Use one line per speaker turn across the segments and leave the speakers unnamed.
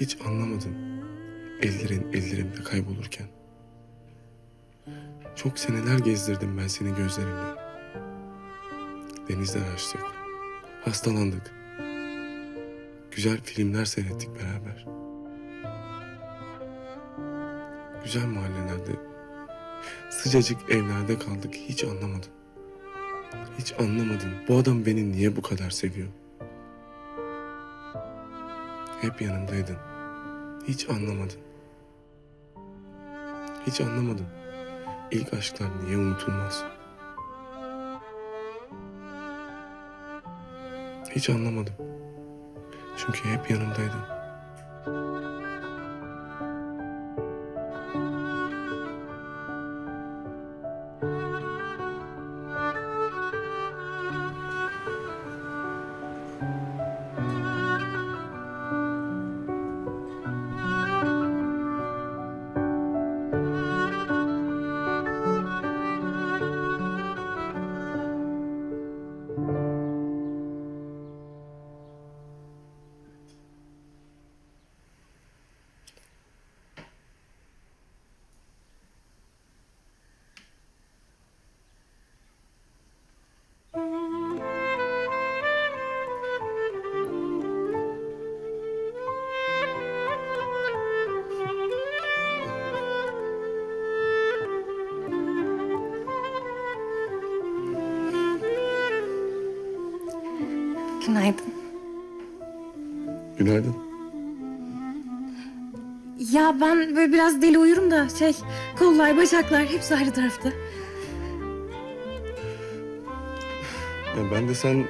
Hiç anlamadın. Ellerin ellerimde kaybolurken. Çok seneler gezdirdim ben seni gözlerimle. Denizler açtık. Hastalandık. Güzel filmler seyrettik beraber. Güzel mahallelerde, sıcacık evlerde kaldık. Hiç anlamadın. Hiç anlamadın. Bu adam beni niye bu kadar seviyor? Hep yanımdaydın. Hiç anlamadın. Hiç anlamadın. İlk aşklar niye unutulmaz? Hiç anlamadım. Çünkü hep yanımdaydın.
Günaydın.
Günaydın.
Ya ben böyle biraz deli uyurum da şey kollar bacaklar hepsi ayrı tarafta.
Ya ben de sen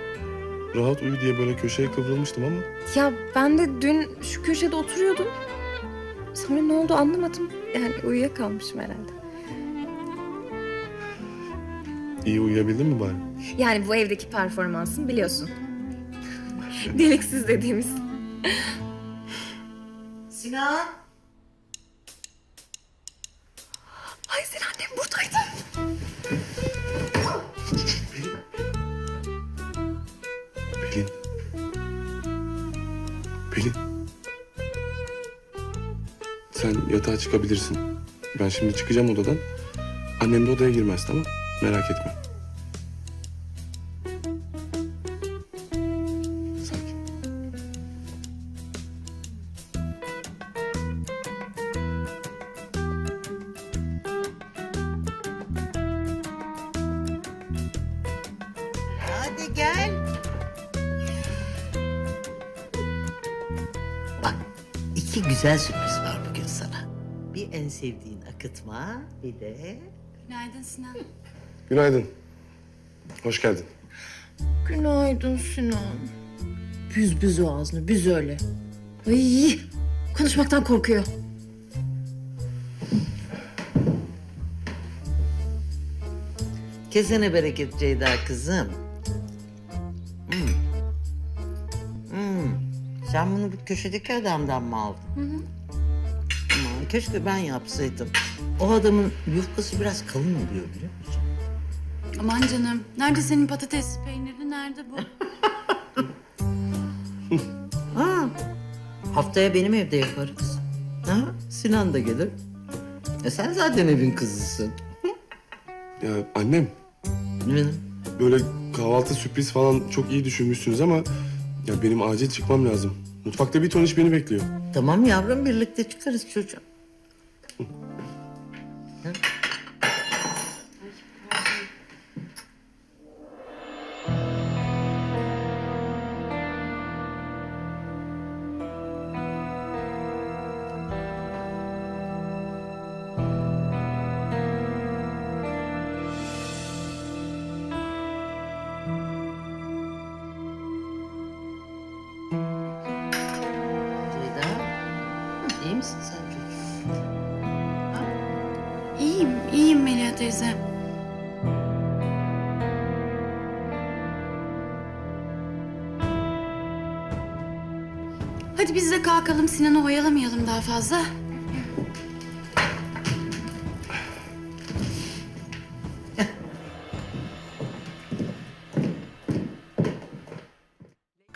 rahat uyu diye böyle köşeye kıvrılmıştım ama
Ya ben de dün şu köşede oturuyordum. Sonra ne oldu anlamadım. Yani uyuyakalmışım herhalde.
iyi uyuyabildin mi bari?
Yani bu evdeki performansın biliyorsun. Deliksiz dediğimiz.
Sinan.
Ay sen annem buradaydı.
Pelin. Pelin. Sen yatağa çıkabilirsin. Ben şimdi çıkacağım odadan. Annem de odaya girmez tamam Merak etme.
Bak iki güzel sürpriz var bugün sana. Bir en sevdiğin akıtma bir de...
Günaydın Sinan.
Günaydın. Hoş geldin.
Günaydın Sinan. Büz büz o ağzını büz öyle. Ay konuşmaktan korkuyor.
Kesene bereket Ceyda kızım. Sen bunu bir köşedeki adamdan mı aldın? Aman keşke ben yapsaydım. O adamın yufkası biraz kalın oluyor biliyor musun?
Aman canım. Nerede senin patates peynirli? Nerede bu?
Ha, haftaya benim evde yaparız. Ha, Sinan da gelir. E sen zaten evin kızısın.
Ya annem
Benim.
böyle kahvaltı sürpriz falan çok iyi düşünmüşsünüz ama ya benim acil çıkmam lazım. Mutfakta bir ton iş beni bekliyor.
Tamam yavrum birlikte çıkarız çocuğum. Ceyda, iyi misin sen
iyiyim, iyiyim Melia teyze. Hadi biz de kalkalım. Sinan'ı oyalamayalım daha fazla.